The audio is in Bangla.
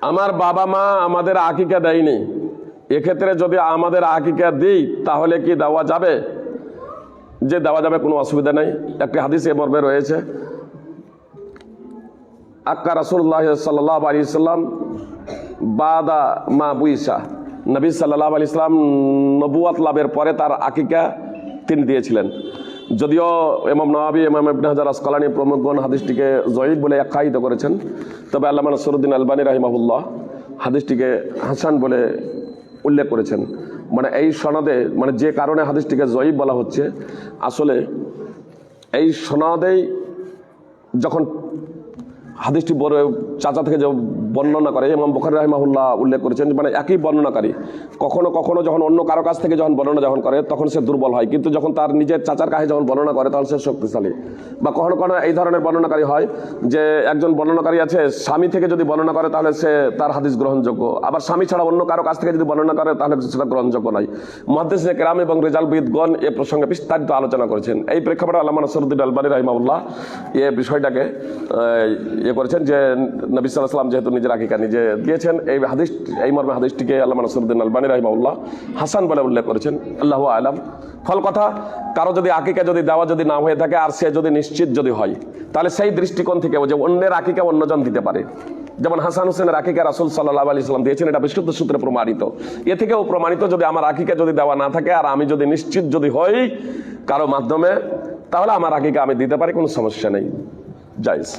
আমার বাবা মা আমাদের আকিকা দেয়নি। এক্ষেত্রে যদি আমাদের আকিকা দিই, তাহলে কি দেওয়া যাবে? যে দেওয়া যাবে কোনো অসুবিধা নেই। একটি হাদিস এ মর্মে রয়েছে। আক্কা রাসুল্লাহ সাল্লাহ আলী সাল্লাম বাদা মা বুইসা। নবী সাল্লাহ আলি ইসলাম নবুয়াত লাভের পরে তার আকিকা তিনি দিয়েছিলেন। যদিও এমাম নওয়াবি এমাম ইবনে হাজার আসকালানি প্রমুখগণ হাদিসটিকে জয়ীব বলে আখ্যায়িত করেছেন। তবে আল্লাহ নসরুদ্দিন আলবানী রাহিমাহুল্লাহ হাদিসটিকে হাসান বলে উল্লেখ করেছেন। মানে এই সনদে মানে যে কারণে হাদিসটিকে জয়ীব বলা হচ্ছে, আসলে এই সনদেই যখন হাদিসটি চাচা থেকে যে বর্ণনা করে, ইমাম বখারি রাহিমাহুল্লাহ উল্লেখ করেছেন মানে একই বর্ণনাকারী। কখনো কখনো যখন অন্য কারও কাছ থেকে যখন বর্ণনা যখন করে, তখন সে দুর্বল হয়। কিন্তু যখন তার নিজের চাচার কাছে যখন বর্ণনা করে, তখন সে শক্তিশালী। বা কখনো কখনো এই ধরনের বর্ণনাকারী হয় যে একজন বর্ণনাকারী আছে, স্বামী থেকে যদি বর্ণনা করে, তাহলে সে তার হাদিস গ্রহণযোগ্য। আবার স্বামী ছাড়া অন্য কারও কাছ থেকে যদি বর্ণনা করে, তাহলে সেটা গ্রহণযোগ্য নয়। মহাদিস কেরাম এবং রেজাল বিদগণ এ প্রসঙ্গে বিস্তারিত আলোচনা করেছেন। এই প্রেক্ষাপটে আল্লাহ নসরুদ্দিন আলবানী রাহিমাউল্লাহ এ বিষয়টাকে ইয়ে করেছেন যে নবী সাল্লাম যেহেতু নিজের আকিকা নিজে দিয়েছেন, এই হাদিস, এই মর্মে হাদিসটিকে আল্লাহ নসরুদ্দিন আলবানী রাহিমাউল্লাহ হাসান বলে উল্লেখ করেছেন। আল্লাহ আলাম। ফল কথা, কারও যদি আকিকা যদি দেওয়া যদি না হয়ে থাকে আর সে যদি নিশ্চিত যদি হয়, তাহলে সেই দৃষ্টিকোণ থেকে যে অন্যের আকিকা অন্যজন দিতে পারে। যেমন হাসান হোসেনের আকিকা রাসুল সাল্লাহ আলি সাল্লাম দিয়েছেন, এটা বিশুদ্ধ সূত্রে প্রমাণিত। এ থেকেও প্রমাণিত যদি আমার আকিকা যদি দেওয়া না থাকে আর আমি যদি নিশ্চিত যদি হই কারও মাধ্যমে, তাহলে আমার আকিকা আমি দিতে পারি, কোনো সমস্যা নেই। জাইজ